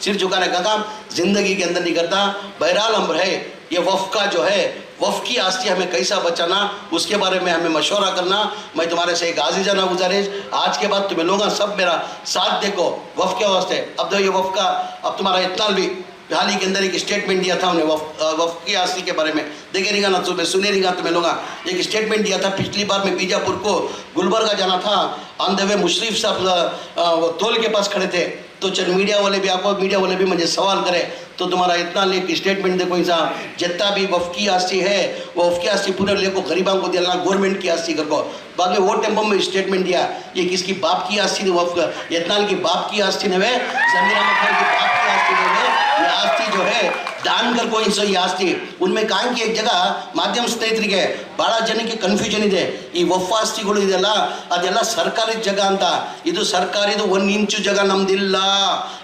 सिर झुकाने का काम ज़िंदगी के अंदर नहीं करता। बहरहाल हम रहे, ये वफ का जो है, वफ की आस्ती हमें कैसा बचाना, उसके बारे में हमें मशवरा करना। मैं तुम्हारे से एक आजीजाना गुजारिश, आज के बाद तुम्हें लोग सब मेरा साथ देखो, वफ के वास्ते अब तो ये वफ का, अब तुम्हारा इतना भी हाल ही के अंदर एक स्टेटमेंट दिया था हमने वफ वफ की आस्ती के बारे में। देखे नहीं ना तुम्हें सुने नहीं तुम्हें लोग। एक स्टेटमेंट दिया था पिछली बार मैं बीजापुर को, गुलबर्गा जाना था। ऑन द मुशरीफ साहब तोल के पास खड़े थे। तो चल मीडिया वाले भी आपको मीडिया वाले भी मुझे सवाल करें तो तुम्हारा इतना लेख स्टेटमेंट देखो इंसान जितना भी वफकी आस्ती है, वो वफकी आस्ती पूरे लेको गरीबा को दिलाना गवर्नमेंट की आस्ती करो को बाद में वो टेंपो में स्टेटमेंट दिया, ये किसकी बाप की आस्ती थी वफ इतना की बाप की आस्ती ने वे ज़मीन की बाप की आस्ती ने ಆಸ್ತಿ ಜೊ ಹೇ ದಾನ್ ಕರ್ಕೋಯಿಸೋ ಈ ಆಸ್ತಿ ಉನ್ಮೇ ಕಾಂಕಿ ಜಗ ಮಾಧ್ಯಮ ಸ್ನೇಹಿತರಿಗೆ ಬಹಳ ಜನಕ್ಕೆ ಕನ್ಫ್ಯೂಷನ್ ಇದೆ ಈ ಒಫ್ ಆಸ್ತಿಗಳು ಇದೆಲ್ಲ ಅದೆಲ್ಲ ಸರ್ಕಾರಿ ಜಗ ಅಂತ ಇದು ಸರ್ಕಾರಿದು ಒಂದು ಇಂಚು ಜಗ ನಮ್ದಿಲ್ಲ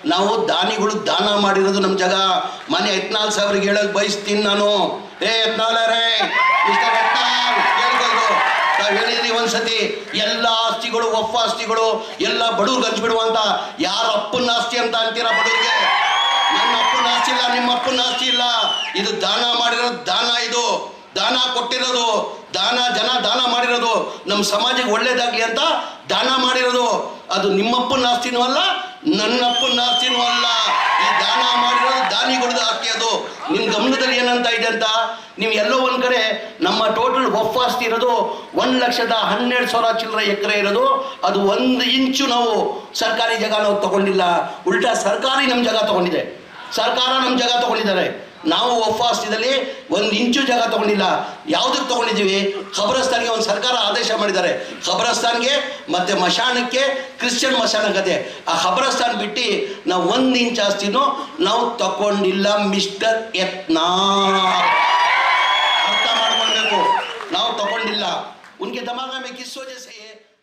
ನಾವು ದಾನಿಗಳು ದಾನ ಮಾಡಿರೋದು ನಮ್ಮ ಜಗ ಮನೆ ಹದಿನಾಲ್ಕು ಸಾವಿರ ಹೇಳಕ್ ಬಯಸ್ತೀನಿ ನಾನು ಏ ಯತ್ನಾಲರೇ ಹೇಳಿದ್ರಿ ಒಂದ್ಸತಿ ಎಲ್ಲಾ ಆಸ್ತಿಗಳು ಒಫ್ ಆಸ್ತಿಗಳು ಎಲ್ಲ ಬಡವ್ರಿಗೆ ಹಂಚ್ಬಿಡುವಂತ ಯಾರ ಅಪ್ಪನ ಇದು ದಾನ ಮಾಡಿರೋದು, ದಾನ ಇದು. ದಾನ ಕೊಟ್ಟಿರೋದು, ದಾನ, ಜನ ದಾನ ಮಾಡಿರೋದು. ನಮ್ಮ ಸಮಾಜಕ್ಕೆ ಒಳ್ಳೇದಾಗ್ಲಿ ಅಂತ ದಾನ ಮಾಡಿರೋದು. ಅದು ನಿಮ್ಮಪ್ಪನ ಆಸ್ತಿನೂ ಅಲ್ಲ, ನನ್ನಪ್ಪನ ಆಸ್ತಿನೂ ಅಲ್ಲ. ಈ ದಾನ ಮಾಡಿರೋದು ದಾನಿಗಳದ್ದು ಆಸ್ತಿ ಅದು. ನಿಮ್ಮ ಗಮನದಲ್ಲಿ ಏನಂತ ಇದೆ ಅಂತ, ನೀವು ಎಲ್ಲೋ ಒಂದು ಕಡೆ ನಮ್ಮ ಟೋಟಲ್ ಒಪ್ಪ ಆಸ್ತಿ ಇರೋದು, ಒಂದು ಲಕ್ಷದ ಹನ್ನೆರಡು ಸಾವಿರ ಚಿಲ್ಲರೆ ಎಕರೆ ಇರೋದು. ಅದು ಒಂದು ಇಂಚು ನಾವು ಸರ್ಕಾರಿ ಜಾಗ ನಾವು ತಗೊಂಡಿಲ್ಲ. ಉಲ್ಟಾ ಸರ್ಕಾರಿ ನಮ್ಮ ಜಾಗ ತಗೊಂಡಿದೆ. ಸರ್ಕಾರ ನಮ್ಮ ಜಾಗ ತಗೊಂಡಿದ್ದಾರೆ. ನಾವು ವಫಾಸ್ತಿದಲ್ಲಿ ಒಂದು ಇಂಚು ಜಾಗ ತಗೊಂಡಿಲ್ಲ. ಯಾವುದಕ್ಕೆ ತಗೊಂಡಿದ್ದೀವಿ? ಖಬರಸ್ತಾನ್ಗೆ ಒಂದು ಸರ್ಕಾರ ಆದೇಶ ಮಾಡಿದ್ದಾರೆ. ಖಬರಸ್ತಾನ್ಗೆ ಮತ್ತೆ ಮಶಾನಕ್ಕೆ ಕ್ರಿಶ್ಚಿಯನ್ ಮಶಾನಕತೆ ಆ ಖಬರಸ್ತಾನ್ ಬಿಟ್ಟು ನಾವು ಒಂದು ಇಂಚ್ ಆಸ್ತಿನೂ ನಾವು ತಗೊಂಡಿಲ್ಲ, ಮಿಸ್ಟರ್ ಯತ್ನಾ. ಅರ್ಥ ಮಾಡ್ಕೊಳ್ಬೇಕು. ನಾವು ತಗೊಂಡಿಲ್ಲ. ಉನ್ಗೆ ದಮಾಗ ಮೇ ಸೆ